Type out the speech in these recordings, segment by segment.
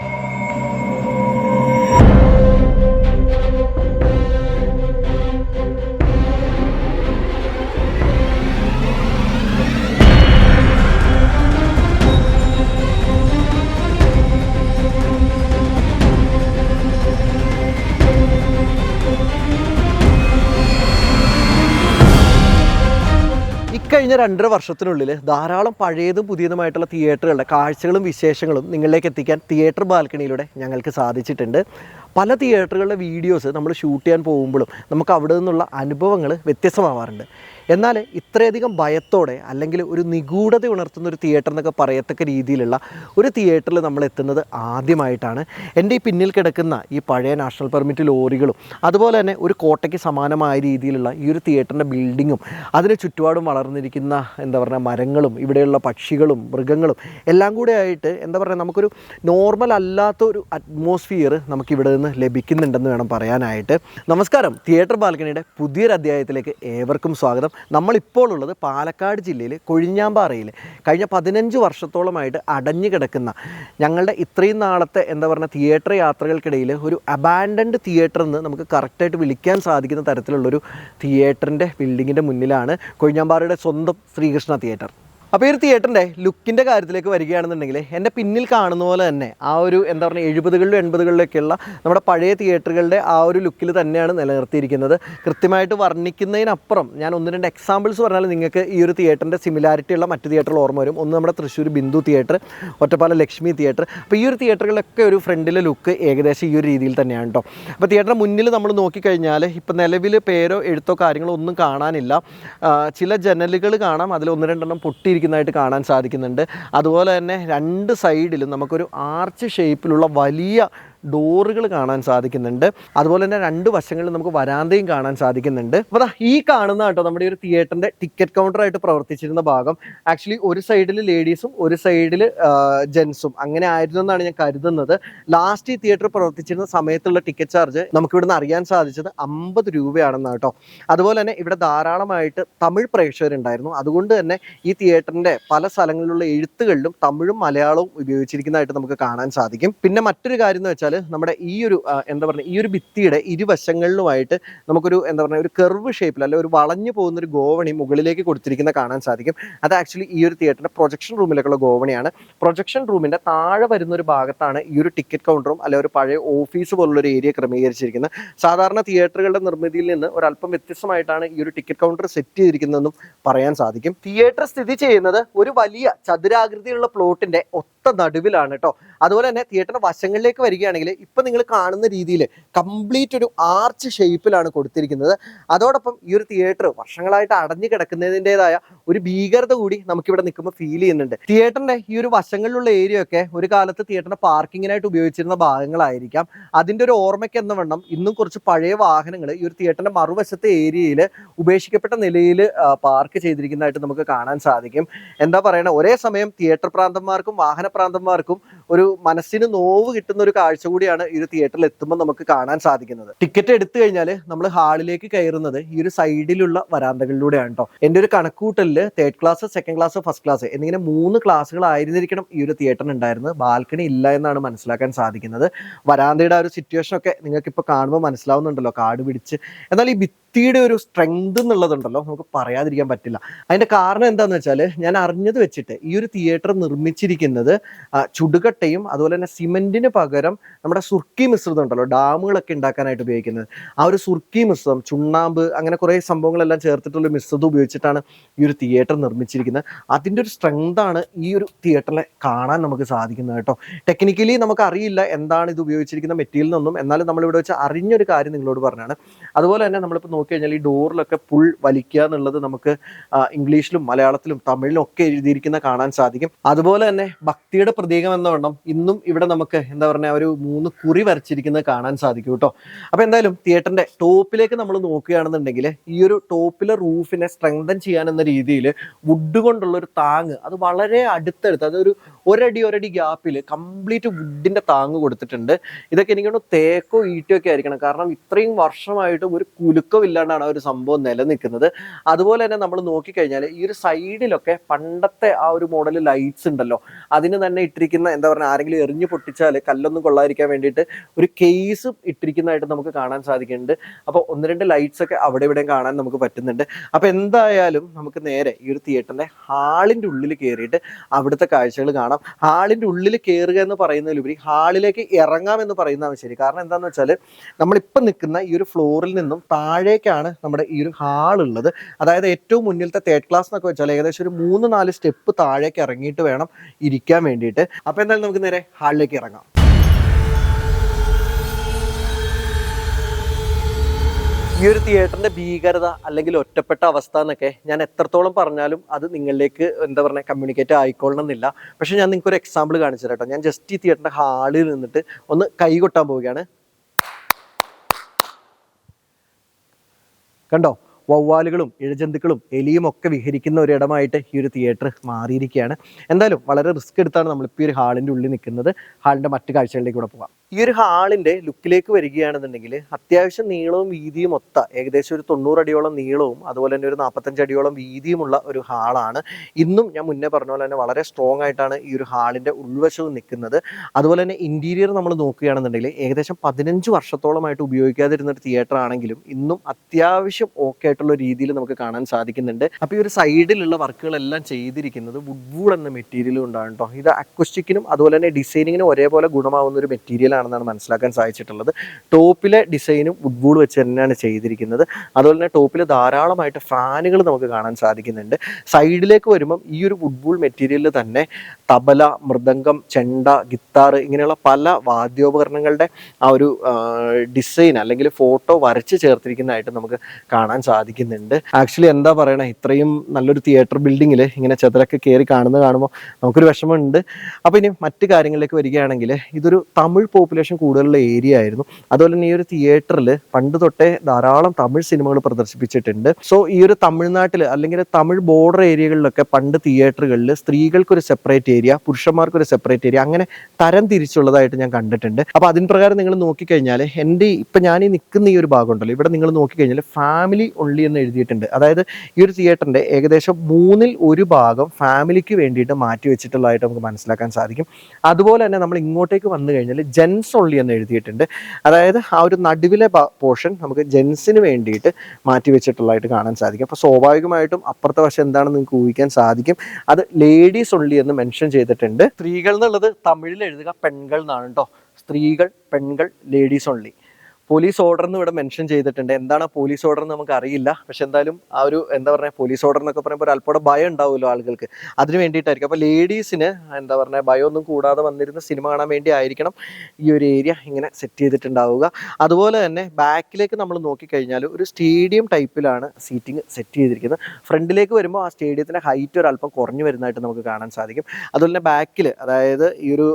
Bye. ഇക്കഴിഞ്ഞ രണ്ടര വർഷത്തിനുള്ളിൽ ധാരാളം പഴയതും പുതിയതുമായിട്ടുള്ള തിയേറ്ററുകളുടെ കാഴ്ചകളും വിശേഷങ്ങളും നിങ്ങളിലേക്ക് എത്തിക്കാൻ തിയേറ്റർ ബാൽക്കണിയിലൂടെ ഞങ്ങൾക്ക് സാധിച്ചിട്ടുണ്ട്. പല തിയേറ്ററുകളുടെ വീഡിയോസ് നമ്മൾ ഷൂട്ട് ചെയ്യാൻ പോകുമ്പോഴും നമുക്ക് അവിടെ നിന്നുള്ള അനുഭവങ്ങൾ വ്യത്യസ്തമാവാറുണ്ട്. എന്നാൽ ഇത്രയധികം ഭയത്തോടെ അല്ലെങ്കിൽ ഒരു നിഗൂഢത ഉണർത്തുന്ന ഒരു തിയേറ്റർ എന്നൊക്കെ പറയത്തക്ക രീതിയിലുള്ള ഒരു തിയേറ്ററിൽ നമ്മൾ എത്തുന്നത് ആദ്യമായിട്ടാണ്. എന്റെ ഈ പിന്നിൽ കിടക്കുന്ന ഈ പഴയ നാഷണൽ പെർമിറ്റ് ലോറികളും അതുപോലെ തന്നെ ഒരു കോട്ടയ്ക്ക് സമാനമായ രീതിയിലുള്ള ഈ ഒരു തിയേറ്ററിന്റെ ബിൽഡിങ്ങും അതിന് ചുറ്റുപാടും വളർന്നിരിക്കുന്ന എന്താ പറയുക മരങ്ങളും ഇവിടെയുള്ള പക്ഷികളും മൃഗങ്ങളും എല്ലാം കൂടെ ആയിട്ട് എന്താ പറയുക നമുക്കൊരു നോർമൽ അല്ലാത്ത ഒരു അറ്റ്മോസ്ഫിയർ നമുക്കിവിടെ നിന്ന് ലഭിക്കുന്നുണ്ടെന്ന് വേണം പറയാനായിട്ട്. നമസ്കാരം. തിയേറ്റർ ബാൽക്കണിയുടെ പുതിയൊരു അധ്യായത്തിലേക്ക് ഏവർക്കും സ്വാഗതം. നമ്മളിപ്പോൾ ഉള്ളത് പാലക്കാട് ജില്ലയിൽ കൊഴിഞ്ഞാമ്പാറയിൽ കഴിഞ്ഞ പതിനഞ്ച് വർഷത്തോളമായിട്ട് അടഞ്ഞു കിടക്കുന്ന ഞങ്ങളുടെ ഇത്രയും നാളത്തെ എന്താ പറയുക തിയേറ്റർ യാത്രകൾക്കിടയിൽ ഒരു അബാൻഡൻഡ് തിയേറ്റർ എന്ന് നമുക്ക് കറക്റ്റായിട്ട് വിളിക്കാൻ സാധിക്കുന്ന തരത്തിലുള്ളൊരു തിയേറ്ററിന്റെ ബിൽഡിങ്ങിന്റെ മുന്നിലാണ് കൊഴിഞ്ഞാമ്പാറയുടെ സ്വന്തം ശ്രീകൃഷ്ണ തിയേറ്റർ അപ്പോൾ ഈ തിയേറ്ററിന്റെ ലുക്കിന്റെ കാര്യത്തിലേക്ക് വരികയാണെന്നുണ്ടെങ്കിൽ എന്റെ പിന്നിൽ കാണുന്ന പോലെ തന്നെ ആ ഒരു എന്താ പറയുക എഴുപതുകളിലും എൺപതുകളിലൊക്കെയുള്ള നമ്മുടെ പഴയ തിയേറ്ററുകളുടെ ആ ഒരു ലുക്കിൽ തന്നെയാണ് നിലനിർത്തിയിരിക്കുന്നത്. കൃത്യമായിട്ട് വർണിക്കുന്നതിനപ്പുറം ഞാൻ ഒന്ന് രണ്ട് എക്സാമ്പിൾസ് പറഞ്ഞാൽ നിങ്ങൾക്ക് ഈ ഒരു തിയേറ്ററിന്റെ സിമിലാരിറ്റി ഉള്ള മറ്റ് തിയേറ്ററിൽ ഓർമ്മ വരും. ഒന്ന് നമ്മുടെ തൃശ്ശൂർ ബിന്ദു തിയേറ്റർ ഒറ്റപ്പാല ലക്ഷ്മി തിയേറ്റർ അപ്പോൾ ഈ ഒരു തിയേറ്ററുകളിലൊക്കെ ഒരു ഫ്രണ്ടിലെ ലുക്ക് ഏകദേശം ഈ ഒരു രീതിയിൽ തന്നെയാണ് കേട്ടോ അപ്പോൾ തിയേറ്ററിന് മുന്നിൽ നമ്മൾ നോക്കിക്കഴിഞ്ഞാൽ ഇപ്പോൾ നിലവിൽ പേരോ എഴുത്തോ കാര്യങ്ങളോ ഒന്നും കാണാനില്ല. ചില ജനലുകൾ കാണാം. അതിൽ ഒന്ന് രണ്ടെണ്ണം പൊട്ടിയിരിക്കുന്നതായിട്ട് കാണാൻ സാധിക്കുന്നുണ്ട്. അതുപോലെ തന്നെ രണ്ട് സൈഡിലും നമുക്കൊരു ആർച്ച് ഷേപ്പിലുള്ള വലിയ ഡോറുകൾ കാണാൻ സാധിക്കുന്നുണ്ട്. അതുപോലെ തന്നെ രണ്ട് വശങ്ങളിൽ നമുക്ക് വരാന്തയും കാണാൻ സാധിക്കുന്നുണ്ട്. അപ്പോൾ ഈ കാണുന്ന കേട്ടോ നമ്മുടെ ഒരു തിയേറ്ററിന്റെ ടിക്കറ്റ് കൗണ്ടറായിട്ട് പ്രവർത്തിച്ചിരുന്ന ഭാഗം. ആക്ച്വലി ഒരു സൈഡിൽ ലേഡീസും ഒരു സൈഡിൽ ജെൻസും അങ്ങനെ ആയിരുന്നു എന്നാണ് ഞാൻ കരുതുന്നത്. ലാസ്റ്റ് ഈ തിയേറ്റർ പ്രവർത്തിച്ചിരുന്ന സമയത്തുള്ള ടിക്കറ്റ് ചാർജ് നമുക്ക് ഇവിടുന്ന് അറിയാൻ സാധിച്ചത് അമ്പത് രൂപയാണെന്ന് കേട്ടോ. അതുപോലെ തന്നെ ഇവിടെ ധാരാളമായിട്ട് തമിഴ് പ്രേക്ഷകരുണ്ടായിരുന്നു. അതുകൊണ്ട് തന്നെ ഈ തിയേറ്ററിന്റെ പല സ്ഥലങ്ങളിലുള്ള എഴുത്തുകളിലും തമിഴും മലയാളവും ഉപയോഗിച്ചിരിക്കുന്നതായിട്ട് നമുക്ക് കാണാൻ സാധിക്കും. പിന്നെ മറ്റൊരു കാര്യം എന്ന് വെച്ചാൽ നമ്മുടെ ഈ ഒരു എന്താ പറയുക ഈ ഒരു ഭിത്തിയുടെ ഇരുവശങ്ങളിലുമായിട്ട് നമുക്കൊരു എന്താ പറയുക ഒരു കെർവ് ഷേപ്പിൽ അല്ലെ ഒരു വളഞ്ഞു പോകുന്ന ഒരു ഗോവണി മുകളിലേക്ക് കൊടുത്തിരിക്കുന്ന കാണാൻ സാധിക്കും. അത് ആക്ച്വലി ഈ ഒരു തിയേറ്ററിന്റെ പ്രൊജക്ഷൻ റൂമിലേക്കുള്ള ഗോവണിയാണ്. പ്രൊജക്ഷൻ റൂമിന്റെ താഴെ വരുന്ന ഒരു ഭാഗത്താണ് ഈ ഒരു ടിക്കറ്റ് കൗണ്ടറും അല്ലെ ഒരു പഴയ ഓഫീസ് പോലുള്ള ഒരു ഏരിയ ക്രമീകരിച്ചിരിക്കുന്നത്. സാധാരണ തിയേറ്ററുകളുടെ നിർമ്മിതിയിൽ നിന്ന് ഒരല്പം വ്യത്യസ്തമായിട്ടാണ് ഈ ഒരു ടിക്കറ്റ് കൗണ്ടർ സെറ്റ് ചെയ്തിരിക്കുന്നതെന്നും പറയാൻ സാധിക്കും. തിയേറ്റർ സ്ഥിതി ചെയ്യുന്നത് ഒരു വലിയ ചതുരാകൃതിയിലുള്ള പ്ലോട്ടിന്റെ ഒത്ത നടുവിലാണ് കേട്ടോ അതുപോലെ തന്നെ തിയേറ്ററിന്റെ വശങ്ങളിലേക്ക് വരികയാണെങ്കിൽ ഇപ്പം നിങ്ങൾ കാണുന്ന രീതിയിൽ കംപ്ലീറ്റ് ഒരു ആർച്ച് ഷേപ്പിലാണ് കൊടുത്തിരിക്കുന്നത്. അതോടൊപ്പം ഈ ഒരു തിയേറ്റർ വർഷങ്ങളായിട്ട് അടഞ്ഞു കിടക്കുന്നതിന്റെതായ ഒരു ഭീകരത കൂടി നമുക്കിവിടെ നിൽക്കുമ്പോൾ ഫീൽ ചെയ്യുന്നുണ്ട്. തിയേറ്ററിന്റെ ഈ ഒരു വശങ്ങളിലുള്ള ഏരിയ ഒക്കെ ഒരു കാലത്ത് തിയേറ്ററിന്റെ പാർക്കിങ്ങിനായിട്ട് ഉപയോഗിച്ചിരുന്ന ഭാഗങ്ങളായിരിക്കാം. അതിന്റെ ഒരു ഓർമ്മയ്ക്ക് എന്ന വണ്ണം ഇന്നും കുറച്ച് പഴയ വാഹനങ്ങൾ ഈ ഒരു തിയേറ്ററിന്റെ മറുവശത്തെ ഏരിയയിൽ ഉപേക്ഷിക്കപ്പെട്ട നിലയിൽ പാർക്ക് ചെയ്തിരിക്കുന്നതായിട്ട് നമുക്ക് കാണാൻ സാധിക്കും. എന്താ പറയണ? ഒരേ സമയം തിയേറ്റർ പ്രാന്തന്മാർക്കും വാഹന പ്രാന്തന്മാർക്കും ഒരു മനസ്സിന് നോവ് കിട്ടുന്ന ഒരു കാഴ്ച കൂടിയാണ് ഈ ഒരു തിയേറ്ററിൽ എത്തുമ്പോൾ നമുക്ക് കാണാൻ സാധിക്കുന്നത്. ടിക്കറ്റ് എടുത്തു കഴിഞ്ഞാൽ നമ്മൾ ഹാളിലേക്ക് കയറുന്നത് ഈ ഒരു സൈഡിലുള്ള വരാന്തകളിലൂടെയാണ് കേട്ടോ എന്റെ ഒരു കണക്കൂട്ടലിൽ third class second class first class എന്നിങ്ങനെ മൂന്ന് ക്ലാസ്സുകളായിരുന്നിരിക്കണം ഈ ഒരു തിയേറ്ററിന് ഉണ്ടായിരുന്നത്. ബാൽക്കണി ഇല്ല എന്നാണ് മനസ്സിലാക്കാൻ സാധിക്കുന്നത്. വരാന്തയുടെ ആ ഒരു സിറ്റുവേഷൻ ഒക്കെ നിങ്ങൾക്ക് ഇപ്പോൾ കാണുമ്പോൾ മനസ്സിലാവുന്നുണ്ടല്ലോ കാട് പിടിച്ച്. എന്നാൽ ഈ ഭിത്തിയുടെ ഒരു സ്ട്രെങ്ത് എന്നുള്ളതുണ്ടല്ലോ നമുക്ക് പറയാതിരിക്കാൻ പറ്റില്ല. അതിന്റെ കാരണം എന്താന്ന് വെച്ചാൽ ഞാൻ അറിഞ്ഞത് വെച്ചിട്ട് ഈ ഒരു തിയേറ്റർ നിർമ്മിച്ചിരിക്കുന്നത് ചുടുകട്ടയും അതുപോലെ തന്നെ സിമെന്റിന് പകരം നമ്മുടെ സുർക്കി മിശ്രിതം ഉണ്ടല്ലോ ഡാമുകളൊക്കെ ഉണ്ടാക്കാനായിട്ട് ഉപയോഗിക്കുന്നത്. ആ ഒരു സുർക്കി മിശ്രിതം ചുണ്ണാമ്പ് അങ്ങനെ കുറേ സംഭവങ്ങളെല്ലാം ചേർത്തിട്ടുള്ള മിശ്രിതം ഉപയോഗിച്ചിട്ടാണ് ഈ ഒരു തിയേറ്റർ നിർമ്മിച്ചിരിക്കുന്നത്. അതിന്റെ ഒരു സ്ട്രെങ്താണ് ഈ ഒരു തിയേറ്ററിനെ കാണാൻ നമുക്ക് സാധിക്കുന്നത് കേട്ടോ. ടെക്നിക്കലി നമുക്ക് അറിയില്ല എന്താണ് ഇത് ഉപയോഗിച്ചിരിക്കുന്ന മെറ്റീരിയൽ എന്നൊന്നും. എന്നാലും നമ്മളിവിടെ വെച്ച് അറിഞ്ഞൊരു കാര്യം നിങ്ങളോട് പറഞ്ഞാണ്. അതുപോലെ തന്നെ നമ്മളിപ്പോൾ നോക്കിക്കഴിഞ്ഞാൽ ഈ ഡോറിലൊക്കെ പുൾ വലിക്കുക എന്നുള്ളത് നമുക്ക് ഇംഗ്ലീഷിലും മലയാളത്തിലും തമിഴിലും ഒക്കെ എഴുതിയിരിക്കുന്ന കാണാൻ സാധിക്കും. അതുപോലെ തന്നെ ഭക്തിയുടെ പ്രതീകം എന്ന വണ്ണം ഇന്നും ഇവിടെ നമുക്ക് എന്താ പറയുക ഒരു മൂന്ന് കുറി വരച്ചിരിക്കുന്നത് കാണാൻ സാധിക്കും കേട്ടോ. അപ്പോൾ എന്തായാലും തിയേറ്ററിന്റെ ടോപ്പിലേക്ക് നമ്മൾ നോക്കുകയാണെന്നുണ്ടെങ്കിൽ ഈ ഒരു ടോപ്പിലെ റൂഫിനെ സ്ട്രെങ്തൻ ചെയ്യാൻ എന്ന രീതിയിൽ വുഡ് കൊണ്ടുള്ള ഒരു താങ് അത് വളരെ അടുത്തടുത്ത് അതൊരു ഒരടി ഒരടി ഗ്യാപ്പിൽ കംപ്ലീറ്റ് വുഡിന്റെ താങ് കൊടുത്തിട്ടുണ്ട്. ഇതൊക്കെ എനിക്കൊന്ന് തേക്കോ ഈറ്റോ ഒക്കെ ആയിരിക്കണം. കാരണം ഇത്രയും വർഷമായിട്ടും ഒരു കുലുക്കോ കുഴപ്പമില്ലാണ്ടാണ് ആ ഒരു സംഭവം നിലനിൽക്കുന്നത്. അതുപോലെ തന്നെ നമ്മൾ നോക്കിക്കഴിഞ്ഞാൽ ഈ ഒരു സൈഡിലൊക്കെ പണ്ടത്തെ ആ ഒരു മോഡൽ ലൈറ്റ്സ് ഉണ്ടല്ലോ. അതിന് തന്നെ ഇട്ടിരിക്കുന്ന എന്താ പറയുക ആരെങ്കിലും എറിഞ്ഞു പൊട്ടിച്ചാൽ കല്ലൊന്നും കൊള്ളാതിരിക്കാൻ വേണ്ടിയിട്ട് ഒരു കേസ് ഇട്ടിരിക്കുന്നതായിട്ട് നമുക്ക് കാണാൻ സാധിക്കുന്നുണ്ട്. അപ്പോൾ ഒന്ന് രണ്ട് ലൈറ്റ്സ് ഒക്കെ അവിടെ ഇവിടെയും കാണാൻ നമുക്ക് പറ്റുന്നുണ്ട്. അപ്പോൾ എന്തായാലും നമുക്ക് നേരെ ഈ ഒരു തിയേറ്ററിന്റെ ഹാളിന്റെ ഉള്ളിൽ കയറിയിട്ട് അവിടുത്തെ കാഴ്ചകൾ കാണാം. ഹാളിന്റെ ഉള്ളിൽ കയറുക എന്ന് പറയുന്നതിലുപരി ഹാളിലേക്ക് ഇറങ്ങാം എന്ന് പറയുന്നതാണ് ശരി. കാരണം എന്താണെന്ന് വെച്ചാൽ നമ്മളിപ്പോൾ നിൽക്കുന്ന ഈ ഒരു ഫ്ലോറിൽ നിന്നും താഴേക്കാണ് നമ്മുടെ ഈ ഒരു ഹാൾ ഉള്ളത് അതായത് ഏറ്റവും മുന്നിലത്തെ തേർഡ് ക്ലാസ് എന്നൊക്കെ വെച്ചാൽ ഏകദേശം ഒരു മൂന്ന് നാല് സ്റ്റെപ്പ് താഴേക്ക് ഇറങ്ങിയിട്ട് വേണം ഇരിക്കാൻ വേണ്ടിയിട്ട്. അപ്പോൾ എന്തായാലും നമുക്ക് നേരെ ഹാളിലേക്ക് ഇറങ്ങാം. ഈ ഒരു തിയേറ്ററിന്റെ ഭീകരത അല്ലെങ്കിൽ ഒറ്റപ്പെട്ട അവസ്ഥ എന്നൊക്കെ ഞാൻ എത്രത്തോളം പറഞ്ഞാലും അത് നിങ്ങളിലേക്ക് എന്താ പറയുക കമ്മ്യൂണിക്കേറ്റ് ആയിക്കൊള്ളണമെന്നില്ല. പക്ഷെ ഞാൻ നിങ്ങൾക്ക് ഒരു എക്സാമ്പിൾ കാണിച്ചു തരാം കേട്ടോ ഞാൻ ജസ്റ്റ് ഈ തിയേറ്ററിന്റെ ഹാളിൽ നിന്നിട്ട് ഒന്ന് കൈ കൊട്ടാൻ പോവുകയാണ്. കണ്ടോ? വവ്വാലുകളും ഇഴജന്തുക്കളും എലിയും ഒക്കെ വിഹരിക്കുന്ന ഒരിടമായിട്ട് ഈ ഒരു തിയേറ്റർ മാറിയിരിക്കുകയാണ്. എന്തായാലും വളരെ റിസ്ക് എടുത്താണ് നമ്മളിപ്പോൾ ഈ ഒരു ഹാളിന്റെ ഉള്ളിൽ നിൽക്കുന്നത്. ഹാളിന്റെ മറ്റു കാഴ്ചകളിലേക്ക് കൂടെ പോകാം. ഈ ഒരു ഹാളിന്റെ ലുക്കിലേക്ക് വരികയാണെന്നുണ്ടെങ്കിൽ അത്യാവശ്യം നീളവും വീതിയും ഒത്ത ഏകദേശം ഒരു തൊണ്ണൂറ് അടിയോളം നീളവും അതുപോലെ തന്നെ ഒരു നാൽപ്പത്തഞ്ച് അടിയോളം വീതിയുമുള്ള ഒരു ഹാളാണ്. ഇന്നും ഞാൻ മുന്നേ പറഞ്ഞ പോലെ തന്നെ വളരെ സ്ട്രോങ് ആയിട്ടാണ് ഈ ഒരു ഹാളിന്റെ ഉൾവശവും നിൽക്കുന്നത്. അതുപോലെ തന്നെ ഇന്റീരിയർ നമ്മൾ നോക്കുകയാണെന്നുണ്ടെങ്കിൽ ഏകദേശം പതിനഞ്ച് വർഷത്തോളമായിട്ട് ഉപയോഗിക്കാതിരുന്ന ഒരു തിയേറ്റർ ആണെങ്കിലും ഇന്നും അത്യാവശ്യം ഓക്കെ ആയിട്ടുള്ള രീതിയിൽ നമുക്ക് കാണാൻ സാധിക്കുന്നുണ്ട്. അപ്പോൾ ഈ ഒരു സൈഡിലുള്ള വർക്കുകളെല്ലാം ചെയ്തിരിക്കുന്നത് വുഡ്വൂൾ എന്ന മെറ്റീരിയൽ കൊണ്ടാണ് കേട്ടോ ഇത് അക്വസ്റ്റിക്കിനും അതുപോലെ തന്നെ ഡിസൈനിങ്ങിനും ഒരേപോലെ ഗുണമാവുന്ന ഒരു മെറ്റീരിയൽ ആണെന്നാണ് മനസ്സിലാക്കാൻ സാധിച്ചിട്ടുള്ളത്. ടോപ്പിലെ ഡിസൈനും വുഡ്വൂൾ വെച്ച് തന്നെയാണ് ചെയ്തിരിക്കുന്നത്. അതുപോലെ തന്നെ ടോപ്പിൽ ധാരാളമായിട്ട് ഫാനുകൾ നമുക്ക് കാണാൻ സാധിക്കുന്നുണ്ട്. സൈഡിലേക്ക് വരുമ്പം ഈ ഒരു വുഡ്വൂൾ മെറ്റീരിയലിൽ തന്നെ തബല മൃദംഗം ചെണ്ട ഗിത്താർ ഇങ്ങനെയുള്ള പല വാദ്യോപകരണങ്ങളുടെ ആ ഒരു ഡിസൈൻ അല്ലെങ്കിൽ ഫോട്ടോ വരച്ച് ചേർത്തിരിക്കുന്നതായിട്ട് നമുക്ക് കാണാൻ സാധിക്കുന്നുണ്ട്. ആക്ച്വലി എന്താ പറയണേ ഇത്രയും നല്ലൊരു തിയേറ്റർ ബിൽഡിങ്ങിൽ ഇങ്ങനെ ചെതലൊക്കെ കയറി കാണുന്നത് കാണുമ്പോൾ നമുക്കൊരു വിഷമമുണ്ട്. അപ്പോൾ ഇനി മറ്റ് കാര്യങ്ങളിലേക്ക് വരികയാണെങ്കിൽ ഇതൊരു തമിഴ് പോപ്പുലേഷൻ കൂടുതലുള്ള ഏരിയ ആയിരുന്നു. അതുപോലെ തന്നെ ഈ ഒരു തിയേറ്ററിൽ പണ്ട് തൊട്ടേ ധാരാളം തമിഴ് സിനിമകൾ പ്രദർശിപ്പിച്ചിട്ടുണ്ട്. സോ ഈ ഒരു തമിഴ്നാട്ടിൽ അല്ലെങ്കിൽ തമിഴ് ബോർഡർ ഏരിയകളിലൊക്കെ പണ്ട് തിയേറ്ററുകളിൽ സ്ത്രീകൾക്കൊരു സെപ്പറേറ്റ് ഏരിയ പുരുഷന്മാർക്ക് ഒരു സെപ്പറേറ്റ് ഏരിയ അങ്ങനെ തരം തിരിച്ചുള്ളതായിട്ട് ഞാൻ കണ്ടിട്ടുണ്ട്. അപ്പോൾ അതിന് പ്രകാരം നിങ്ങൾ നോക്കിക്കഴിഞ്ഞാൽ എന്റെ ഇപ്പം ഞാൻ ഈ നിൽക്കുന്ന ഈ ഒരു ഭാഗം ഉണ്ടല്ലോ ഇവിടെ നിങ്ങൾ നോക്കിക്കഴിഞ്ഞാൽ ഫാമിലി ഓൺലി എന്ന് എഴുതിയിട്ടുണ്ട്. അതായത് ഈ ഒരു തിയേറ്ററിന്റെ ഏകദേശം മൂന്നിൽ ഒരു ഭാഗം ഫാമിലിക്ക് വേണ്ടിയിട്ട് മാറ്റി വെച്ചിട്ടുള്ളതായിട്ട് നമുക്ക് മനസ്സിലാക്കാൻ സാധിക്കും. അതുപോലെ തന്നെ നമ്മൾ ഇങ്ങോട്ടേക്ക് വന്നു കഴിഞ്ഞാൽ ജെൻസ് ഓൺലി എന്ന് എഴുതിയിട്ടുണ്ട്. അതായത് ആ ഒരു നടുവിലെ പോർഷൻ നമുക്ക് ജെൻസിന് വേണ്ടിയിട്ട് മാറ്റി വെച്ചിട്ടുള്ളതായിട്ട് കാണാൻ സാധിക്കും. അപ്പോൾ സ്വാഭാവികമായിട്ടും അപ്പുറത്തെ വശം എന്താണെന്ന് നിങ്ങൾക്ക് ഊഹിക്കാൻ സാധിക്കും. അത് ലേഡീസ് ഓൺലി എന്ന് മെൻഷൻ ചെയ്തിട്ടുണ്ട്. സ്ത്രീകൾ എന്നുള്ളത് തമിഴിൽ എഴുതുക പെൺകൾ എന്നാണ് കേട്ടോ സ്ത്രീകൾ പെൺകൾ ലേഡീസ് ഓൺലി പോലീസ് ഓർഡർ എന്ന് ഇവിടെ മെൻഷൻ ചെയ്തിട്ടുണ്ട്. എന്താണ് പോലീസ് ഓർഡർ എന്ന് നമുക്ക് അറിയില്ല. പക്ഷെ എന്തായാലും ആ ഒരു എന്താ പറയുക പോലീസ് ഓർഡർ എന്നൊക്കെ പറയുമ്പോൾ അല്പം ഭയം ഉണ്ടാവുമല്ലോ ആളുകൾക്ക്. അതിന് വേണ്ടിയിട്ടായിരിക്കും. അപ്പോൾ ലേഡീസിന് എന്താ പറയുക ഒന്നും കൂടാതെ വന്നിരുന്ന സിനിമ കാണാൻ വേണ്ടി ആയിരിക്കണം ഈ ഒരു ഏരിയ ഇങ്ങനെ സെറ്റ് ചെയ്തിട്ടുണ്ടാവുക. അതുപോലെ തന്നെ ബാക്കിലേക്ക് നമ്മൾ നോക്കിക്കഴിഞ്ഞാൽ ഒരു സ്റ്റേഡിയം ടൈപ്പിലാണ് സീറ്റിംഗ് സെറ്റ് ചെയ്തിരിക്കുന്നത്. ഫ്രണ്ടിലേക്ക് വരുമ്പോൾ ആ സ്റ്റേഡിയത്തിന്റെ ഹൈറ്റ് ഒരു അല്പം കുറഞ്ഞു വരുന്നതായിട്ട് നമുക്ക് കാണാൻ സാധിക്കും. അതുപോലെ തന്നെ ബാക്കിൽ അതായത് ഈ ഒരു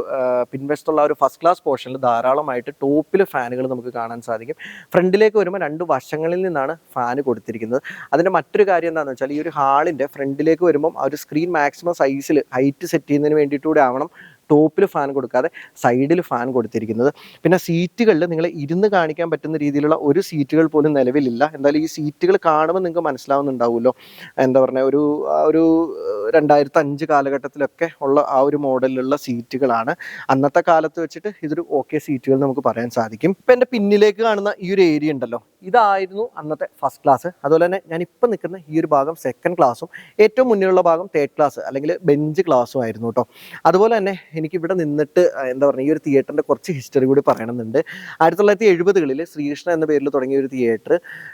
പിൻവശത്തുള്ള ഒരു ഫസ്റ്റ് ക്ലാസ് പോർഷനിൽ ധാരാളമായിട്ട് ടോപ്പിൽ ഫാനുകൾ നമുക്ക് കാണാൻ സാധിക്കും. ഫ്രണ്ടിലേക്ക് വരുമ്പോൾ രണ്ട് വശങ്ങളിൽ നിന്നാണ് ഫാന് കൊടുത്തിരിക്കുന്നത്. അതിന്റെ മറ്റൊരു കാര്യം എന്താണെന്ന് വെച്ചാൽ ഈ ഒരു ഹാളിന്റെ ഫ്രണ്ടിലേക്ക് വരുമ്പം ആ ഒരു സ്ക്രീൻ മാക്സിമം സൈസിൽ ഹൈറ്റ് സെറ്റ് ചെയ്യുന്നതിന് വേണ്ടിയിട്ടൂടെ ആവണം ടോപ്പിൽ ഫാൻ കൊടുക്കാതെ സൈഡിൽ ഫാൻ കൊടുത്തിരിക്കുന്നത്. പിന്നെ സീറ്റുകളിൽ നിങ്ങൾ ഇരുന്ന് കാണിക്കാൻ പറ്റുന്ന രീതിയിലുള്ള ഒരു സീറ്റുകൾ പോലും നിലവിലില്ല. എന്തായാലും ഈ സീറ്റുകൾ കാണുമ്പോൾ നിങ്ങൾക്ക് മനസ്സിലാവുന്നുണ്ടാവുമല്ലോ. എന്താ പറഞ്ഞാൽ ഒരു ഒരു രണ്ടായിരത്തി അഞ്ച് കാലഘട്ടത്തിലൊക്കെ ഉള്ള ആ ഒരു മോഡലിലുള്ള സീറ്റുകളാണ്. അന്നത്തെ കാലത്ത് വെച്ചിട്ട് ഇതൊരു ഓക്കെ സീറ്റുകൾ നമുക്ക് പറയാൻ സാധിക്കും. ഇപ്പം എന്റെ പിന്നിലേക്ക് കാണുന്ന ഈ ഒരു ഏരിയ ഉണ്ടല്ലോ. ഇതായിരുന്നു അന്നത്തെ ഫസ്റ്റ് ക്ലാസ് അതുപോലെ തന്നെ ഞാൻ ഇപ്പം നിൽക്കുന്ന ഈ ഒരു ഭാഗം സെക്കൻഡ് ക്ലാസ്സും ഏറ്റവും മുന്നിലുള്ള ഭാഗം തേർഡ് ക്ലാസ് അല്ലെങ്കിൽ ബെഞ്ച് ക്ലാസ്സും ആയിരുന്നു കേട്ടോ അതുപോലെ തന്നെ എനിക്ക് ഇവിടെ നിന്നിട്ട് എന്താ പറയുക ഈ ഒരു തിയേറ്ററിന്റെ കുറച്ച് ഹിസ്റ്ററി കൂടി പറയണമെന്നുണ്ട്. ആയിരത്തി തൊള്ളായിരത്തി എഴുപതുകളിൽ ശ്രീകൃഷ്ണ എന്ന പേരിൽ തുടങ്ങിയ ഒരു തിയേറ്റർ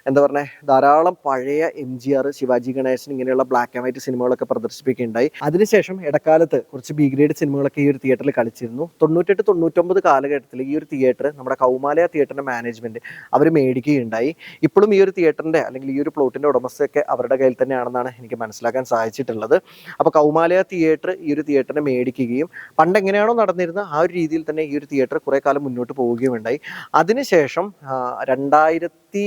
എന്താ പറയുക ധാരാളം പഴയ M G R Sivaji Ganesan ഇങ്ങനെയുള്ള ബ്ലാക്ക് ആൻഡ് വൈറ്റ് സിനിമകളൊക്കെ പ്രദർശിപ്പിക്കുകയുണ്ടായി അതിനുശേഷം ഇടക്കാലത്ത് കുറച്ച് ബി ഗ്രേഡ് സിനിമകളൊക്കെ ഈ ഒരു തിയേറ്ററിൽ കളിച്ചിരുന്നു. തൊണ്ണൂറ്റെട്ട് തൊണ്ണൂറ്റൊമ്പത് കാലഘട്ടത്തിൽ ഈ ഒരു തിയേറ്റർ നമ്മുടെ കൗമാലയ തിയേറ്ററിന്റെ മാനേജ്മെന്റ് അവർ മേടിക്കുകയുണ്ടായി. ഇപ്പോഴും ഈ ഒരു തിയേറ്ററിന്റെ അല്ലെങ്കിൽ ഈ ഒരു പ്ലോട്ടിന്റെ ഉടമസ്ഥയൊക്കെ അവരുടെ കയ്യിൽ തന്നെയാണെന്നാണ് എനിക്ക് മനസ്സിലാക്കാൻ സാധിച്ചിട്ടുള്ളത്. അപ്പോൾ കൗമാലയ തിയേറ്റർ ഈ ഒരു തിയേറ്ററിനെ മേടിക്കുകയും പണ്ട് എങ്ങനെയാണോ നടന്നിരുന്നത് ആ ഒരു രീതിയിൽ തന്നെ ഈ ഒരു തിയേറ്റർ കുറേ കാലം മുന്നോട്ട് പോവുകയും ഉണ്ടായി അതിനുശേഷം രണ്ടായിരത്തി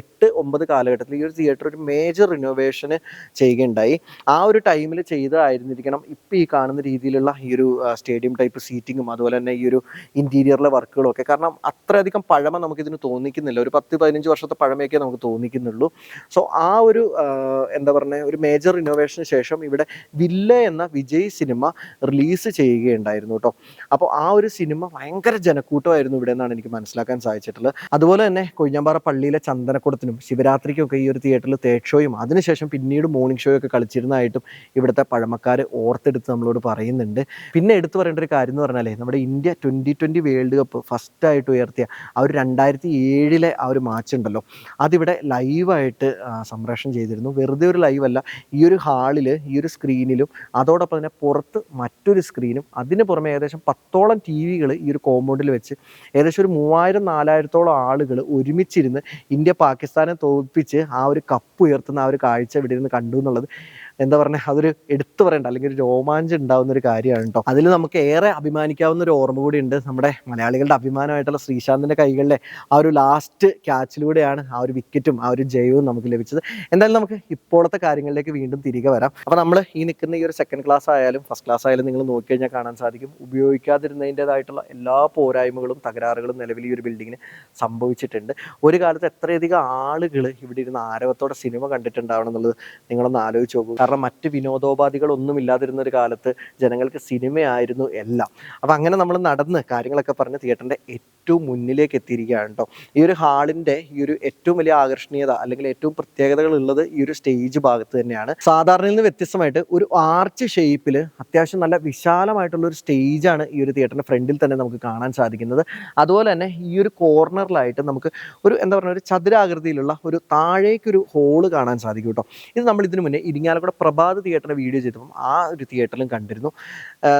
എട്ട് ഒമ്പത് കാലഘട്ടത്തിൽ ഈ ഒരു തിയേറ്റർ ഒരു മേജർ റിനോവേഷന് ചെയ്യുകയുണ്ടായി. ആ ഒരു ടൈമിൽ ചെയ്തതായിരുന്നിരിക്കണം ഇപ്പം ഈ കാണുന്ന രീതിയിലുള്ള ഈ ഒരു സ്റ്റേഡിയം ടൈപ്പ് സീറ്റിങ്ങും അതുപോലെ തന്നെ ഈ ഒരു ഇന്റീരിയറിലെ വർക്കുകളും ഒക്കെ കാരണം അത്രയധികം പഴമ നമുക്കിതിന് തോന്നിക്കുന്നില്ല. ഒരു പത്ത് പതിനഞ്ച് വർഷത്തെ പഴമയൊക്കെ നമുക്ക് തോന്നിക്കുന്നുള്ളൂ. സോ ആ ഒരു എന്താ പറയുക ഒരു മേജർ ഇന്നോവേഷന് ശേഷം ഇവിടെ വില്ല എന്ന വിജയ് സിനിമ റിലീസ് ചെയ്യുകയുണ്ടായിരുന്നു കേട്ടോ. അപ്പോൾ ആ ഒരു സിനിമ ഭയങ്കര ജനക്കൂട്ടമായിരുന്നു ഇവിടെ എന്നാണ് എനിക്ക് മനസ്സിലാക്കാൻ സാധിച്ചിട്ടുള്ളത്. അതുപോലെ തന്നെ കൊഴിഞ്ഞാമ്പാറ പള്ളിയിലെ ചന്ദനക്കുടത്തിനും ശിവരാത്രിക്കും ഒക്കെ ഈ ഒരു തിയേറ്ററിൽ തേക്ക് ഷോയും അതിനുശേഷം പിന്നീട് മോർണിംഗ് ഷോയൊക്കെ കളിച്ചിരുന്നതായിട്ടും ഇവിടുത്തെ പഴമക്കാർ ഓർത്തെടുത്ത് നമ്മളോട് പറയുന്നുണ്ട്. പിന്നെ എടുത്തു പറയേണ്ട ഒരു കാര്യം എന്ന് പറഞ്ഞാലേ നമ്മുടെ India twenty twenty world cup ഫസ്റ്റായിട്ട് ഉയർത്തിയ ആ ഒരു രണ്ടായിരത്തി ഏഴിലെ ആ ഒരു മാച്ച് ഉണ്ടല്ലോ. അതിവിടെ ലൈവായിട്ട് സംപ്രേഷണം ചെയ്തിരുന്നു. വെറുതെ ഒരു ലൈവല്ല ഈ ഒരു ഹാളിൽ ഈ ഒരു സ്ക്രീനിലും അതോടൊപ്പം തന്നെ പുറത്ത് മറ്റൊരു സ്ക്രീനും അതിന് പുറമെ ഏകദേശം പത്തോളം ടി വികൾ ഈ ഒരു കോമ്പൗണ്ടിൽ വെച്ച് ഏകദേശം ഒരു മൂവായിരം നാലായിരത്തോളം ആളുകൾ ഒരുമിച്ചിരുന്ന് ഇന്ത്യ പാകിസ്ഥാനെ തോൽപ്പിച്ച് ആ ഒരു കപ്പ് ഉയർത്തുന്ന ആ ഒരു കാഴ്ച ഇവിടെ ഇരുന്ന് കണ്ടു എന്നുള്ളത് എന്താ പറയുക അതൊരു എടുത്തു പറയേണ്ട അല്ലെങ്കിൽ ഒരു രോമാഞ്ചം ഉണ്ടാവുന്ന ഒരു കാര്യമാണ് കേട്ടോ അതിൽ നമുക്ക് ഏറെ അഭിമാനിക്കാവുന്ന ഒരു ഓർമ്മ കൂടി ഉണ്ട് നമ്മുടെ മലയാളികളുടെ അഭിമാനമായിട്ടുള്ള ശ്രീശാന്തിന്റെ കൈകളിലെ ആ ഒരു ലാസ്റ്റ് ക്യാച്ചിലൂടെയാണ് ആ ഒരു വിക്കറ്റും ആ ഒരു ജയവും നമുക്ക് ലഭിച്ചത്. എന്തായാലും നമുക്ക് ഇപ്പോഴത്തെ കാര്യങ്ങളിലേക്ക് വീണ്ടും തിരികെ വരാം. അപ്പോൾ നമ്മൾ ഈ നിൽക്കുന്ന ഈ ഒരു സെക്കൻഡ് ക്ലാസ് ആയാലും ഫസ്റ്റ് ക്ലാസ് ആയാലും നിങ്ങൾ നോക്കിക്കഴിഞ്ഞാൽ കാണാൻ സാധിക്കും. ഉപയോഗിക്കാതിരുന്നതിന്റെതായിട്ടുള്ള എല്ലാ പോരായ്മകളും തകരാറുകളും നിലവിൽ ഈ ഒരു ബിൽഡിങ്ങിന് സംഭവിച്ചിട്ടുണ്ട്. ഒരു കാലത്ത് എത്രയധികം ആളുകൾ ഇവിടെ ഇരുന്ന് ആരവത്തോടെ സിനിമ കണ്ടിട്ടുണ്ടാവണം എന്നുള്ളത് നിങ്ങളൊന്ന് ആലോചിച്ച് നോക്കൂ. കാരണം മറ്റ് വിനോദോപാധികളൊന്നും ഇല്ലാതിരുന്ന ഒരു കാലത്ത് ജനങ്ങൾക്ക് സിനിമയായിരുന്നു എല്ലാം. അപ്പം അങ്ങനെ നമ്മൾ നടന്ന് കാര്യങ്ങളൊക്കെ പറഞ്ഞ് തിയേറ്ററിന്റെ ഏറ്റവും മുന്നിലേക്ക് എത്തിയിരിക്കുകയാണ് കേട്ടോ. ഈ ഒരു ഹാളിന്റെ ഈ ഒരു ഏറ്റവും വലിയ ആകർഷണീയത അല്ലെങ്കിൽ ഏറ്റവും പ്രത്യേകതകൾ ഉള്ളത് ഈ ഒരു സ്റ്റേജ് ഭാഗത്ത് തന്നെയാണ്. സാധാരണയിൽ നിന്ന് വ്യത്യസ്തമായിട്ട് ഒരു ആർച്ച് ഷേപ്പിൽ അത്യാവശ്യം നല്ല വിശാലമായിട്ടുള്ള ഒരു സ്റ്റേജാണ് ഈ ഒരു തിയേറ്ററിന്റെ ഫ്രണ്ടിൽ തന്നെ നമുക്ക് കാണാൻ സാധിക്കുന്നത്. അതുപോലെ തന്നെ ഈ ഒരു കോർണറിലായിട്ട് നമുക്ക് ഒരു എന്താ പറയുക ഒരു ചതുരാകൃതിയിലുള്ള ഒരു താഴേക്കൊരു ഹോൾ കാണാൻ സാധിക്കും കേട്ടോ. ഇത് നമ്മൾ ഇതിനു മുന്നേ ഇരിങ്ങാലക്കുട പ്രഭാത് തിയേറ്ററിന്റെ വീഡിയോ ചെയ്തപ്പം ആ ഒരു തിയേറ്ററിലും കണ്ടിരുന്നു.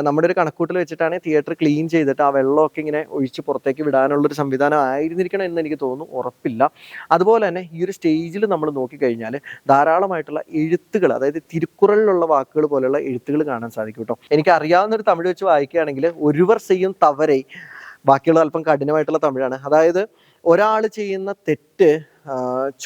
നമ്മുടെ ഒരു കണക്കൂട്ടിൽ വെച്ചിട്ടാണ് തിയേറ്റർ ക്ലീൻ ചെയ്തിട്ട് ആ വെള്ളമൊക്കെ ഇങ്ങനെ ഒഴിച്ച് പുറത്തേക്ക് വിടാനുള്ളൊരു സംവിധാനം ആയിരുന്നിരിക്കണം എന്ന് എനിക്ക് തോന്നുന്നു. ഉറപ്പില്ല. അതുപോലെ തന്നെ ഈ ഒരു സ്റ്റേജിൽ നമ്മൾ നോക്കിക്കഴിഞ്ഞാൽ ധാരാളമായിട്ടുള്ള എഴുത്തുകൾ അതായത് തിരുക്കുറലിലുള്ള വാക്കുകൾ പോലെയുള്ള എഴുത്തുകൾ കാണാൻ സാധിക്കും കേട്ടോ. എനിക്ക് അറിയാവുന്ന ഒരു തമിഴ് വെച്ച് വായിക്കുകയാണെങ്കിൽ ഒരുവർ ചെയ്യും തവരെ. ബാക്കിയുള്ള അല്പം കഠിനമായിട്ടുള്ള തമിഴാണ്. അതായത് ഒരാൾ ചെയ്യുന്ന തെറ്റ്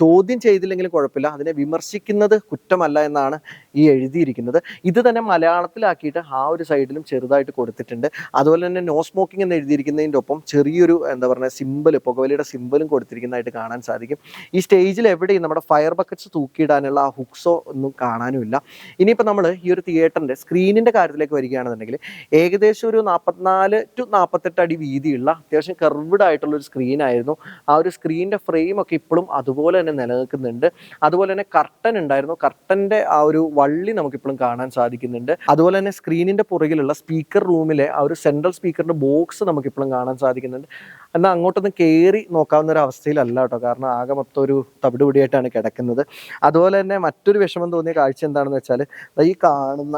ചോദ്യം ചെയ്തില്ലെങ്കിലും കുഴപ്പമില്ല. അതിനെ വിമർശിക്കുന്നത് കുറ്റമല്ല എന്നാണ് ഈ എഴുതിയിരിക്കുന്നത്. ഇത് തന്നെ മലയാളത്തിലാക്കിയിട്ട് ആ ഒരു സൈഡിലും ചെറുതായിട്ട് കൊടുത്തിട്ടുണ്ട്. അതുപോലെ തന്നെ നോ സ്മോക്കിംഗ് എന്ന് എഴുതിയിരിക്കുന്നതിന്റെ ഒപ്പം ചെറിയൊരു എന്താ പറയുക സിമ്പിൾ പുകവലിയുടെ സിമ്പിളും കൊടുത്തിരിക്കുന്നതായിട്ട് കാണാൻ സാധിക്കും. ഈ സ്റ്റേജിൽ എവിടെയും നമ്മുടെ ഫയർ ബക്കറ്റ്സ് തൂക്കിയിടാനുള്ള ആ ഹുക്സോ ഒന്നും കാണാനുമില്ല. ഇനിയിപ്പോൾ നമ്മൾ ഈ ഒരു തിയേറ്ററിന്റെ സ്ക്രീനിന്റെ കാര്യത്തിലേക്ക് വരികയാണെന്നുണ്ടെങ്കിൽ ഏകദേശം ഒരു നാൽപ്പത്തിനാല് ടു നാൽപ്പത്തെട്ട് അടി വീതിയുള്ള അത്യാവശ്യം കർവ്ഡ് ആയിട്ടുള്ള ഒരു സ്ക്രീനായിരുന്നു ആ ഒരു സ്ക്രീനിന്റെ ഫ്രെയിം ഒക്കെ അതുപോലെ തന്നെ നിലനിൽക്കുന്നുണ്ട്. അതുപോലെ തന്നെ കർട്ടൻ ഉണ്ടായിരുന്നു. കർട്ടന്റെ ആ ഒരു വള്ളി നമുക്കിപ്പോഴും കാണാൻ സാധിക്കുന്നുണ്ട്. അതുപോലെ തന്നെ സ്ക്രീനിന്റെ പുറകിലുള്ള സ്പീക്കർ റൂമിലെ ആ ഒരു സെൻട്രൽ സ്പീക്കറിന്റെ ബോക്സ് നമുക്കിപ്പോഴും കാണാൻ സാധിക്കുന്നുണ്ട്. എന്നാൽ അങ്ങോട്ടൊന്നും കയറി നോക്കാവുന്ന ഒരു അവസ്ഥയിലല്ല കേട്ടോ. കാരണം ആകെ മൊത്തം ഒരു തവിടുപിടിയായിട്ടാണ് കിടക്കുന്നത്. അതുപോലെ തന്നെ മറ്റൊരു വിഷമം തോന്നിയ കാഴ്ച എന്താണെന്ന് വെച്ചാൽ ഈ കാണുന്ന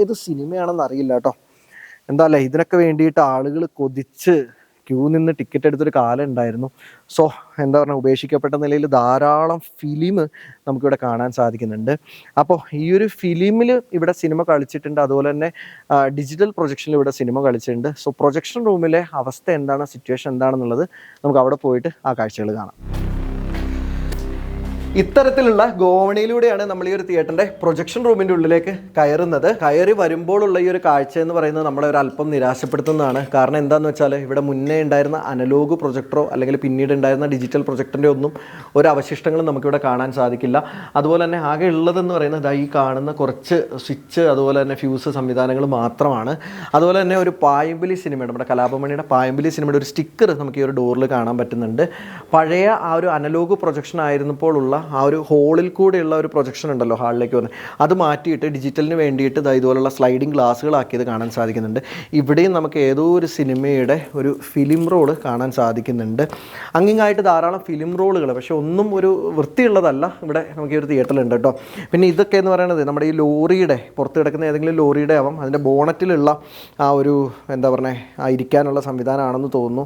ഏത് സിനിമയാണെന്ന് അറിയില്ല കേട്ടോ. എന്താ ഇതിനൊക്കെ വേണ്ടിയിട്ട് ആളുകൾ കൊതിച്ച് ക്യൂ നിന്ന് ടിക്കറ്റ് എടുത്തൊരു കാലം ഉണ്ടായിരുന്നു. സോ എന്താ പറയുക ഉപേക്ഷിക്കപ്പെട്ട നിലയിൽ ധാരാളം ഫിലിം നമുക്കിവിടെ കാണാൻ സാധിക്കുന്നുണ്ട്. അപ്പോൾ ഈ ഒരു ഫിലിമിൽ ഇവിടെ സിനിമ കളിച്ചിട്ടുണ്ട്. അതുപോലെ തന്നെ ഡിജിറ്റൽ പ്രൊജക്ഷനിൽ ഇവിടെ സിനിമ കളിച്ചിട്ടുണ്ട്. സോ പ്രൊജക്ഷൻ റൂമിലെ അവസ്ഥ എന്താണ് സിറ്റുവേഷൻ എന്താണെന്നുള്ളത് നമുക്ക് അവിടെ പോയിട്ട് ആ കാഴ്ചകൾ കാണാം. ഇത്തരത്തിലുള്ള ഗോവണിയിലൂടെയാണ് നമ്മൾ ഈ ഒരു തിയേറ്ററിന്റെ പ്രൊജക്ഷൻ റൂമിന്റെ ഉള്ളിലേക്ക് കയറുന്നത്. കയറി വരുമ്പോഴുള്ള ഈ ഒരു കാഴ്ച എന്ന് പറയുന്നത് നമ്മളെ ഒരു അല്പം നിരാശപ്പെടുത്തുന്നതാണ്. കാരണം എന്താന്ന് വെച്ചാൽ ഇവിടെ മുന്നേ ഉണ്ടായിരുന്ന അനലോഗ് പ്രൊജക്ടറോ അല്ലെങ്കിൽ പിന്നീട് ഉണ്ടായിരുന്ന ഡിജിറ്റൽ പ്രൊജക്ടറിന്റെ ഒന്നും ഒരു അവശിഷ്ടങ്ങളും നമുക്കിവിടെ കാണാൻ സാധിക്കില്ല. അതുപോലെ തന്നെ ആകെ ഉള്ളതെന്ന് പറയുന്നത് ഈ കാണുന്ന കുറച്ച് സ്വിച്ച് അതുപോലെ തന്നെ ഫ്യൂസ് സംവിധാനങ്ങൾ മാത്രമാണ്. അതുപോലെ തന്നെ ഒരു പായമ്പലി സിനിമയുടെ നമ്മുടെ കലാപമണിയുടെ പായമ്പലി സിനിമയുടെ ഒരു സ്റ്റിക്കർ നമുക്ക് ഈ ഒരു ഡോറിൽ കാണാൻ പറ്റുന്നുണ്ട്. പഴയ ആ ഒരു അനലോഗ് പ്രൊജക്ഷൻ ആയിരുന്നപ്പോൾ ഉള്ള ആ ഒരു ഹോളിൽ കൂടെയുള്ള ഒരു പ്രൊജക്ഷൻ ഉണ്ടല്ലോ ഹാളിലേക്ക് വന്ന്. അത് മാറ്റിയിട്ട് ഡിജിറ്റലിന് വേണ്ടിയിട്ട് ഇതുപോലുള്ള സ്ലൈഡിങ് ഗ്ലാസ്സുകളാക്കിയത് കാണാൻ സാധിക്കുന്നുണ്ട്. ഇവിടെയും നമുക്ക് ഏതോ ഒരു സിനിമയുടെ ഒരു ഫിലിം റോൾ കാണാൻ സാധിക്കുന്നുണ്ട്. അങ്ങിങ്ങായിട്ട് ധാരാളം ഫിലിം റോളുകൾ പക്ഷേ ഒന്നും ഒരു വൃത്തിയുള്ളതല്ല ഇവിടെ നമുക്ക് ഈ ഒരു തിയേറ്ററിലുണ്ട് കേട്ടോ. പിന്നെ ഇതൊക്കെ എന്ന് പറയുന്നത് നമ്മുടെ ഈ ലോറിയുടെ പുറത്ത് കിടക്കുന്ന ഏതെങ്കിലും ലോറിയുടെ ആവാം അതിന്റെ ബോണറ്റിലുള്ള ആ ഒരു എന്താ പറയുക ഇരിക്കാനുള്ള സംവിധാനമാണെന്ന് തോന്നുന്നു.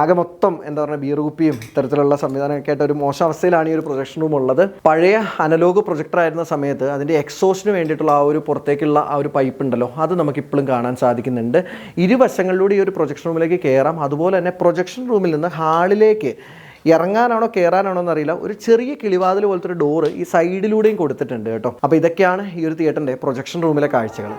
ആകെ മൊത്തം എന്താ പറയുക ബീർ കുപ്പിയും ഇത്തരത്തിലുള്ള സംവിധാനമൊക്കെ ആയിട്ട് ഒരു മോശം അവസ്ഥയിലാണ് ഈ ഒരു പ്രൊജക്ഷൻ റൂം ഉള്ളത്. പഴയ അനലോഗ് പ്രൊജക്ടർ ആയിരുന്ന സമയത്ത് അതിന്റെ എക്സോസ്റ്റിന് വേണ്ടിയിട്ടുള്ള ആ ഒരു പുറത്തേക്കുള്ള ആ ഒരു പൈപ്പ് ഉണ്ടല്ലോ അത് നമുക്ക് ഇപ്പോഴും കാണാൻ സാധിക്കുന്നുണ്ട്. ഇരുവശങ്ങളിലൂടെ ഈ ഒരു പ്രൊജക്ഷൻ റൂമിലേക്ക് കയറാം അതുപോലെ തന്നെ പ്രൊജക്ഷൻ റൂമിൽ നിന്ന് ഹാളിലേക്ക് ഇറങ്ങാനാണോ കയറാനാണോ എന്നറിയില്ല. ഒരു ചെറിയ കിളിവാതിൽ പോലത്തെ ഒരു ഡോറ് ഈ സൈഡിലൂടെയും കൊടുത്തിട്ടുണ്ട് കേട്ടോ. അപ്പോൾ ഇതൊക്കെയാണ് ഈ ഒരു തിയേറ്ററിന്റെ പ്രൊജക്ഷൻ റൂമിലെ കാഴ്ചകൾ.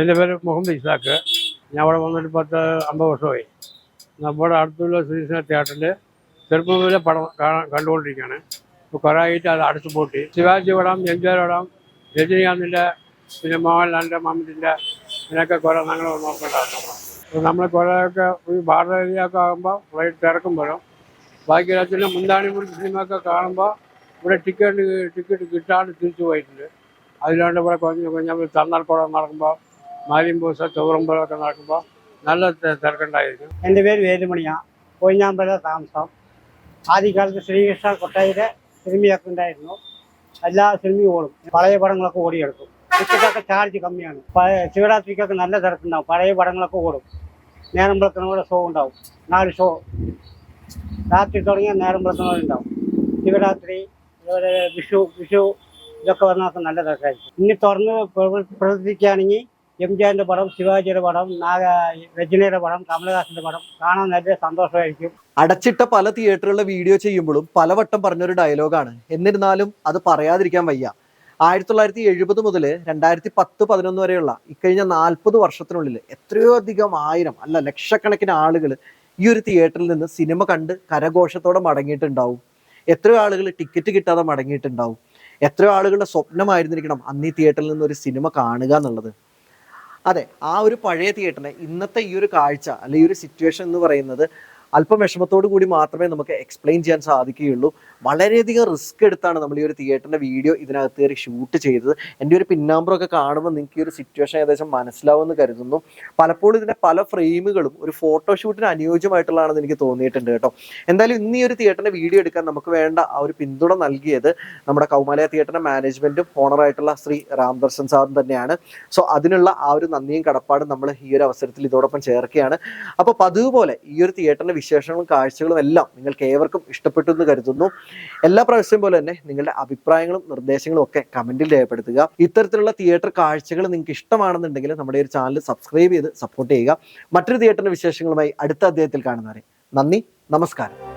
എന്റെ പേര് മുഹമ്മദ് ഇസാക്ക്. ഞാൻ അവിടെ വന്നിട്ട് പത്ത് അമ്പത് വർഷമായി. നമ്മുടെ അടുത്തുള്ള ശ്രീകൃഷ്ണ തിയേറ്ററിൽ ചെറുപ്പം മുതലേ പടം കാണാൻ കണ്ടുകൊണ്ടിരിക്കുകയാണ്. ഇപ്പോൾ കുറേ ആയിട്ട് അത് അടച്ചു പൂട്ടി. ശിവാജി പടം എംജിആർ പടം രജനീകാന്തിന്റെ പിന്നെ മോഹൻലാലിന്റെ മമ്മൂട്ടിന്റെ ഇതിനൊക്കെ കുറേ ഞങ്ങൾ നോക്കണ്ടായിരുന്നു. അപ്പോൾ നമ്മൾ കുറേയൊക്കെ ഈ ഭാരത ഏരിയയൊക്കെ ആകുമ്പോൾ ഫ്ലൈറ്റ് തിരക്കുമ്പോഴും ബാക്കി രാജ്യത്തിന്റെ മുന്താണി മുടി സിനിമയൊക്കെ കാണുമ്പോൾ ഇവിടെ ടിക്കറ്റ് ടിക്കറ്റ് കിട്ടാണ്ട് തിരിച്ചു പോയിട്ടുണ്ട്. അതിലാണ്ട് ഇവിടെ കുറഞ്ഞ് കഴിഞ്ഞാൽ തന്നാൽക്കുളം നടക്കുമ്പോൾ മാലിമ്പൂസ ചൗറമ്പലമൊക്കെ നടക്കുമ്പോൾ നല്ല തിരക്കുണ്ടായിരുന്നു എന്റെ പേര് വേലുമണിയാ കൊയിഞ്ഞാമ്പല താമസം. ആദ്യകാലത്ത് ശ്രീകൃഷ്ണ കൊട്ടായിലെ സിനിമയൊക്കെ ഉണ്ടായിരുന്നു. എല്ലാ സിനിമയും ഓടും പഴയ പടങ്ങളൊക്കെ ഓടിയെടുക്കും. ടിക്കറ്റൊക്കെ ചാർജ് കമ്മിയാണ്. ശിവരാത്രിക്കൊക്കെ നല്ല തിരക്കുണ്ടാവും. പഴയ പടങ്ങളൊക്കെ ഓടും. നേരം വിളക്കുന്നവരുടെ ഷോ ഉണ്ടാവും. നാല് ഷോ രാത്രി തുടങ്ങിയ നേരം വെളുക്കുന്നവരെ ഉണ്ടാവും. ശിവരാത്രി അതുപോലെ വിഷു വിഷു ഇതൊക്കെ വന്നൊക്കെ നല്ല തിരക്കായിരിക്കും. ഇനി തുറന്ന് പ്രവർ- പ്രവർത്തിക്കുകയാണെങ്കിൽ എം പടം ശിവാജിയുടെ പടം നാഗ രജനിയുടെ പടം കമലഹാസന്റെ പടം. കാണാൻ നല്ല സന്തോഷമായിരിക്കും. അടച്ചിട്ട പല തിയേറ്ററുകളിലെ വീഡിയോ ചെയ്യുമ്പോഴും പലവട്ടം പറഞ്ഞൊരു ഡയലോഗാണ്. എന്നിരുന്നാലും അത് പറയാതിരിക്കാൻ വയ്യ. ആയിരത്തി തൊള്ളായിരത്തി എഴുപത് മുതൽ രണ്ടായിരത്തി പത്ത് പതിനൊന്ന് വരെയുള്ള ഇക്കഴിഞ്ഞ നാൽപ്പത് വർഷത്തിനുള്ളിൽ എത്രയോ അധികം ആയിരം അല്ല ലക്ഷക്കണക്കിന് ആളുകൾ ഈ ഒരു തിയേറ്ററിൽ നിന്ന് സിനിമ കണ്ട് കരഘോഷത്തോടെ മടങ്ങിയിട്ടുണ്ടാവും. എത്രയോ ആളുകൾ ടിക്കറ്റ് കിട്ടാതെ മടങ്ങിയിട്ടുണ്ടാവും. എത്രയോ ആളുകളുടെ സ്വപ്നമായിരുന്നിരിക്കണം അന്ന് ഈ തിയേറ്ററിൽ നിന്ന് ഒരു സിനിമ കാണുക എന്നുള്ളത്. അതെ ആ ഒരു പഴയ തിയേറ്ററിനെ ഇന്നത്തെ ഈ ഒരു കാഴ്ച അല്ലെ ഈ ഒരു സിറ്റുവേഷൻ എന്ന് പറയുന്നത് അല്പം വിഷമത്തോടു കൂടി മാത്രമേ നമുക്ക് എക്സ്പ്ലെയിൻ ചെയ്യാൻ സാധിക്കുകയുള്ളൂ. വളരെയധികം റിസ്ക് എടുത്താണ് നമ്മൾ ഈ ഒരു തിയേറ്ററിന്റെ വീഡിയോ ഇതിനകത്ത് കയറി ഷൂട്ട് ചെയ്തത്. എന്റെ ഒരു പിന്നാമ്പറൊക്കെ കാണുമ്പോൾ നിങ്ങൾക്ക് ഈ ഒരു സിറ്റുവേഷൻ ഏകദേശം മനസ്സിലാവുമെന്ന് കരുതുന്നു. പലപ്പോഴും ഇതിന്റെ പല ഫ്രെയിമുകളും ഒരു ഫോട്ടോഷൂട്ടിന് അനുയോജ്യമായിട്ടുള്ളതാണെന്ന് എനിക്ക് തോന്നിയിട്ടുണ്ട് കേട്ടോ. എന്തായാലും ഇന്ന് ഈ ഒരു തിയേറ്ററിന്റെ വീഡിയോ എടുക്കാൻ നമുക്ക് വേണ്ട ആ ഒരു പിന്തുണ നൽകിയത് നമ്മുടെ കൗമാലയ തിയേറ്ററിന്റെ മാനേജ്മെന്റും ഓണറായിട്ടുള്ള ശ്രീ രാംദർശൻ സാറും തന്നെയാണ്. സോ അതിനുള്ള ആ ഒരു നന്ദിയും കടപ്പാടും നമ്മൾ ഈ ഒരു അവസരത്തിൽ ഇതോടൊപ്പം ചേർക്കുകയാണ്. അപ്പോൾ പതിവ് പോലെ ഈ ഒരു തിയേറ്ററിന്റെ വിശേഷങ്ങളും കാഴ്ചകളും എല്ലാം നിങ്ങൾക്ക് ഏവർക്കും ഇഷ്ടപ്പെട്ടു എന്ന് കരുതുന്നു. എല്ലാ പ്രാവശ്യം പോലെ തന്നെ നിങ്ങളുടെ അഭിപ്രായങ്ങളും നിർദ്ദേശങ്ങളും ഒക്കെ കമന്റിൽ രേഖപ്പെടുത്തുക. ഇത്തരത്തിലുള്ള തിയേറ്റർ കാഴ്ചകൾ നിങ്ങൾക്ക് ഇഷ്ടമാണെന്നുണ്ടെങ്കിൽ നമ്മുടെ ഒരു ചാനൽ സബ്സ്ക്രൈബ് ചെയ്ത് സപ്പോർട്ട് ചെയ്യുക. മറ്റൊരു തിയേറ്ററിന്റെ വിശേഷങ്ങളുമായി അടുത്ത അദ്ദേഹത്തിൽ കാണുന്നവരെ. നന്ദി നമസ്കാരം.